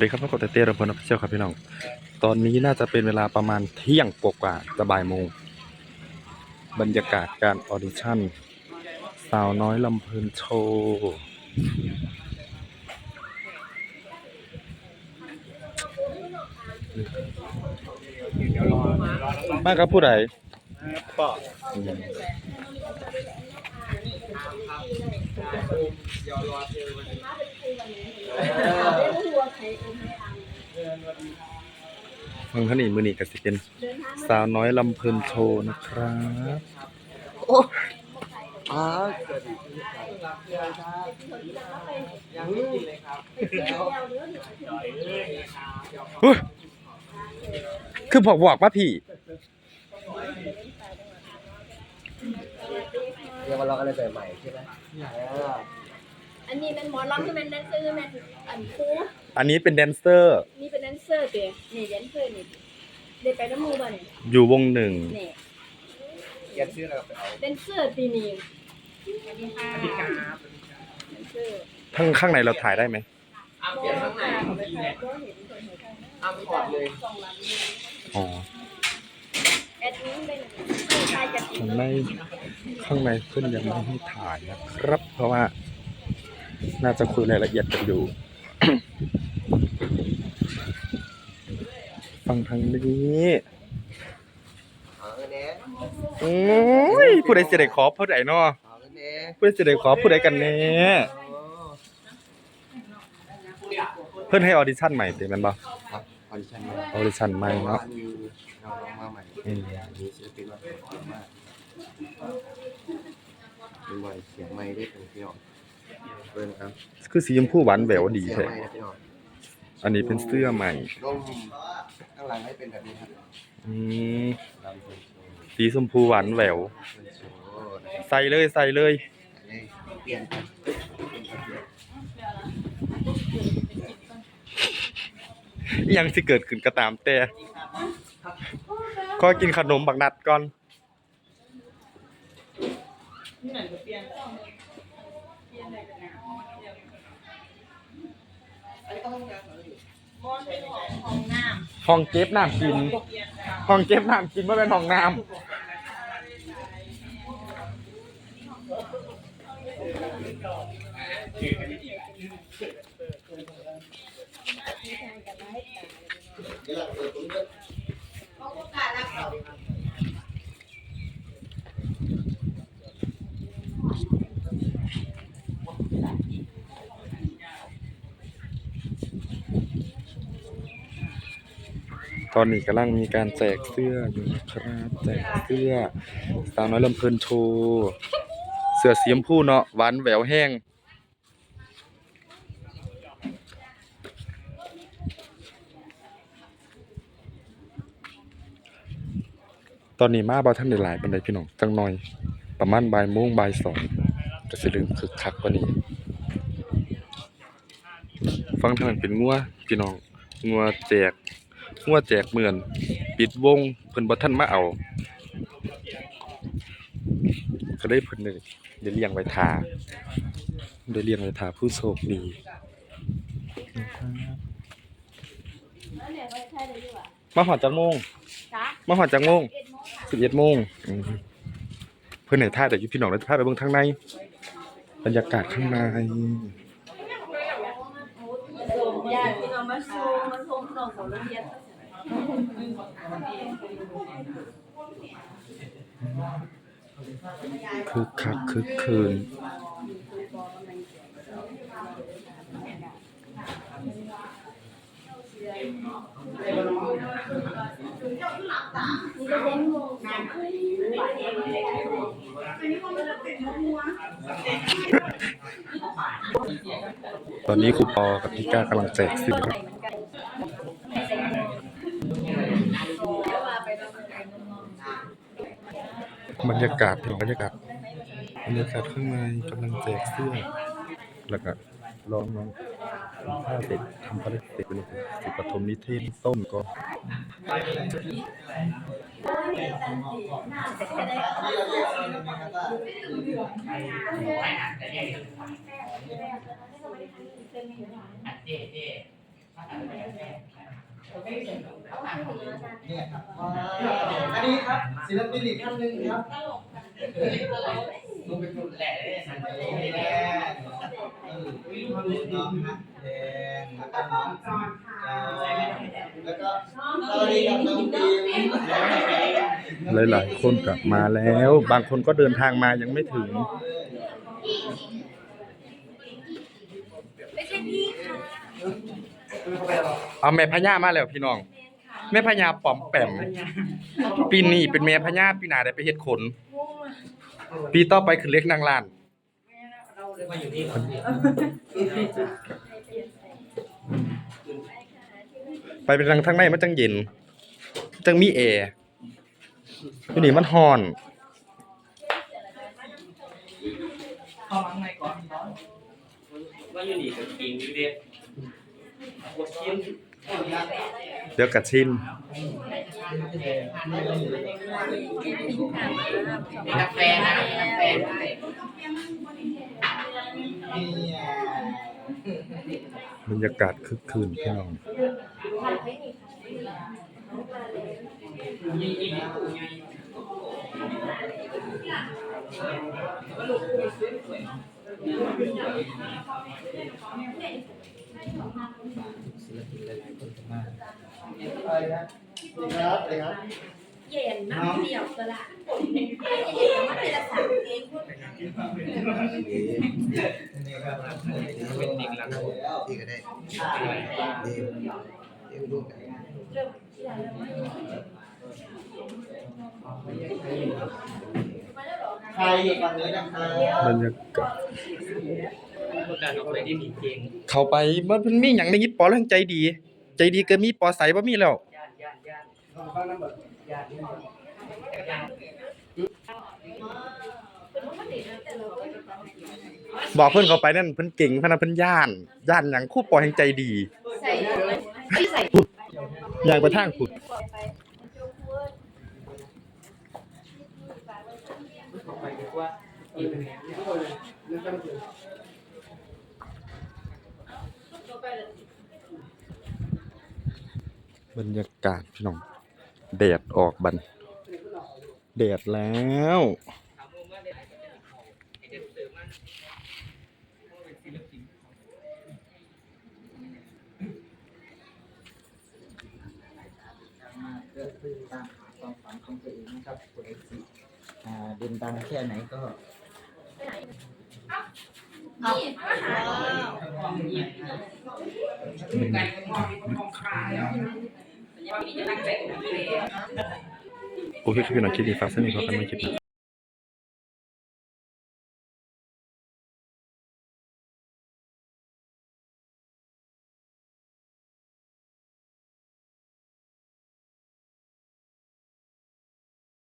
เด็กครับพบกับเต้เต้รพลออฟฟิเชียลครับพี่น้อง ตอนนี้น่าจะเป็นเวลาประมาณเที่ยงกว่าๆจะบ่ายโมง บรรยากาศการออดิชั่น สาวน้อยลำเพลินโชว์มากับผู้ใดก็อืมเมือ งขนีมือนีกับสิเป็นสาวน้อยลำเพลินโชว์นะครับโอ่าคือบอกบอกว่าพี่เดี๋ยวมาลองอะไรใหม่ใช่ไหม อออันนี้เป็นหมอลำที่เป็นแดนเซอร์แม่นอันครูอันนี้เป็นแดนเซอร์ นี่เป็นแดนเซอร์เตะนี่แดนเซอร์นี่ได้ไปน้ำมูบ่นี่อยู่วงหนึ่งนี่เขียนชื่อเราไปเอาแดนเซอร์ปีนี้สวัสดีค่ะแดนเซอร์ข้างข้างในเราถ่ายได้ไหมอ้ามเขียนข้างในเขาไปถ่ายก็เห็นคนเห็นข้างหน้าอ้ามถอดเลยสองลำนี้อ๋อแอดมินเป็นชายจัดข้างในข้างในเพื่อนยังไม่ให้ถ่ายนะครับ เพราะว่า น่าจะคุยรายละเอียดกันอยู่ ฟังทางนี้เอาเงินเนี้ยโอ้ยผู้ใดจะได้ขอผู้ใดเนาะเอาเงินเนี้ยผู้ใดจะได้ขอผู้ใดกันแน่เพื่อนให้ออดิชั่นใหม่เต็มมันบ่ครับออดิชั่นมาออดิชั่นใหม่เนาะมีเราลองมาใหม่อืมมีศิลปินมาเยอะมากดูไว้เสียงไม่ได้เป็นพี่น้อง เปิ้ลครับคือสีชมพูหวานแหววดีเสียงแท้ไม่นะพี่น้องอันนี้เป็นเสื้อใหม่ร่มข้างหลังให้เป็นแบบนี้ครับอืมลำเพลินโชว์สีชมพูหวานแหววเพลินโชว์นะครับใส่เลยใส่เลย อันนี้เปลี่ยนกันเป็นแบบนี้อิหยังที่เกิดขึ้นก็ตามแต่ก็กินขนมบักนัดก่อนห้ องเก็บน้ำกิน ห้องเก็บน้ำกินว่าเป็นห้องน้ำต อนนี้กำลังมีการแจกเสื้ออยู่นะครับแจกเสื้อสาวน้อยลำเพลินโชว์เสื้อสีชมพูเนาะหวานแหววแห้งตอนนี้มาบ่ทันได้หลายปานใดพี่น้องจังหน่อย ประมาณบ่ายโมงบ่ายสองก็สิเริ่มคึกคักกว่านี้ ฟังทางนั้นเป็นงัวพี่น้องงัวแจก งัวแจกเหมือน ปิดวงเพิ่นบ่ทันมาเอา ก็ได้เพิ่นเลยได้เลี้ยงไว้ทาได้เลี้ยงไว้ทาผู้โชคดีนะครับแล้วเนี่ยไว้ใช่เลยดีกว่ามาหอดจักโมงจ้ามาหอดจักโมงเอ็ดโมงค่ะสิบเอ็ดโมงอืมเพื่อนไหนท่าแต่อยู่พี่น้องแล้วจะพาไปเบิ่งข้างใน บรรยากาศข้างในญาติพี่น้องมาซูมาชมน้องของโรงเรียน คึกคักคึกคืน ตอนนี้ครูปอกับพี่ก้ากำลังแจกสื้อครับ บรรยากาศถึงบรรยากาศบรรยากาศข้างในกำลังแจกเสื้อ แล้วก็ลองน้องถ้าเสร็จทำภารกิจเสร็จไปเลยสิปฐมนิเทศต้นก็เจ๊เจ๊ถ้า เนี่ยอันนี้ครับศิลปินอีกท่านหนึ่งครับลงไปจุดแหล่สันติแดงเออน้องฮักแดงแล้วก็น้องจอยแล้วก็สวัสดีครับน้องบีมหลายๆคนกลับมาแล้ว บางคนก็เดินทางมายังไม่ถึงไม่ใช่พี่ค่ะ เอาแม่พญามาแล้วพี่น้อง แม่พญาปอมแปมปีนี้เป็นแม่พญาปีหน้าได้ไปเฮ็ดขนงงอะปีต่อไปคือเล็กนางลานไปเป็นทางทางในมันจังเย็น จังมีแอร์ที่นี่มันฮ้อนว่าอยู่นี่กับกิงอยู่เด้บทชิ้น เดี๋ยวกัดชินกาแฟนะกาแฟด้เนี่ยบรรยากาศคึกคืนพี่น้อง อะไรนะครับอะไรครับเย็นมากเดียวก็ละเย็นมากเป็นละสามเองพูดนี่ครับเป็นเด็กหลังแล้วที่ก็ได้เดี๋ยวเดี๋ยวดูกันเริ่มที่ไหนแล้วไม่ได้หรอใครอยู่ฝั่งนี้นะครับบรรยากาศคนดันออกไปที่มีเก่งเข้าไปมันมันมีหยังในยิปปอแล้วใจดี ใจดีเกินมีปอใสบ่มีแล้วญาติญาติญาติญาติญาติเป็นปกตินะแต่เราก็จะต้องบอกเพิ่นเข้าไปนั่นเพิ่นเก่งพะนะเพิ่นย่านย่านหยังคู่ปอแห่งใจดีใส่ที่ใส่อย่างไปทางผุด ไปดีกว่าอีกเป็นไง บรรยากาศพี่น้องแดดออกบันแดดแล้วถามมึงว่าเด็กไอ้เด็กเสือมันเป็นศิลปินมาก็คือตามหาความฝันของตัวเองนะครับตัวเองสิอ่าเด่นดังแค่ไหนก็นี่มาหา โอเคครับพี่น้องคลิปนี้ฝากสนิทขอกันไม่คลิปหน้